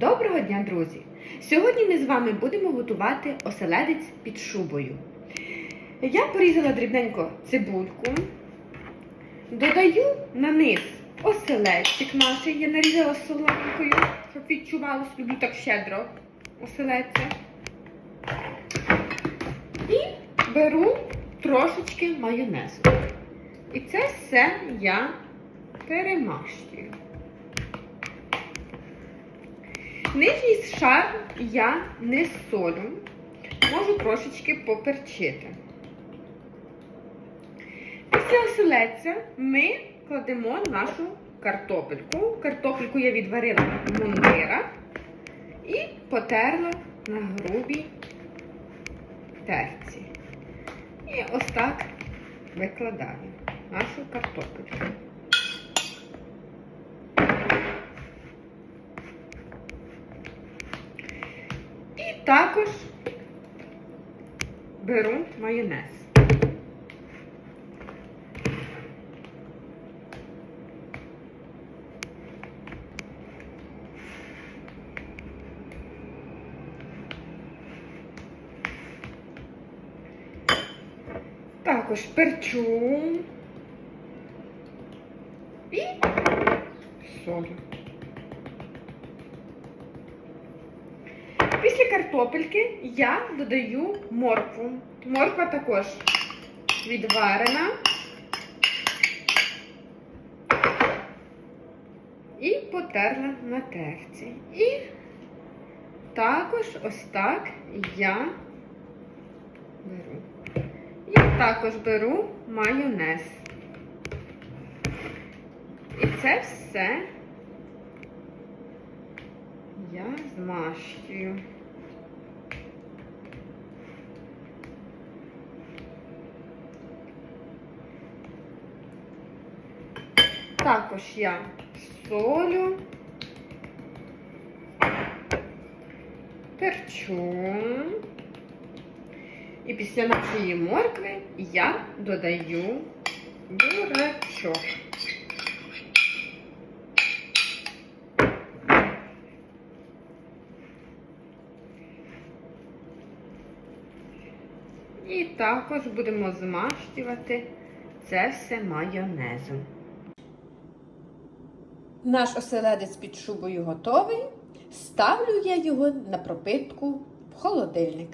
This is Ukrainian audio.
Доброго дня, друзі! Сьогодні ми з вами будемо готувати оселедець під шубою. Я порізала дрібненько цибульку, додаю на низ оселедчик наш, я нарізала соломкою, щоб відчувалося, люблю так щедро оселедця. І беру трошечки майонезу. І це все я перемащую. Нижній шар я не солю, можу трошечки поперчити. Після оселедця ми кладемо нашу картопельку. Картопельку я відварила мундира і потерла на грубій терці. І ось так викладаю нашу картопельку. І також беру майонез. Також перчу і солю. Після картопельки я додаю моркву. Морква також відварена. І потерла на терці. І також ось так я беру. І також беру майонез. І це все я змащую. Також я солю, перчу. І після нашої моркви я додаю бурачок. І також будемо змащувати це все майонезом. Наш оселедець під шубою готовий. Ставлю я його на пропитку в холодильник.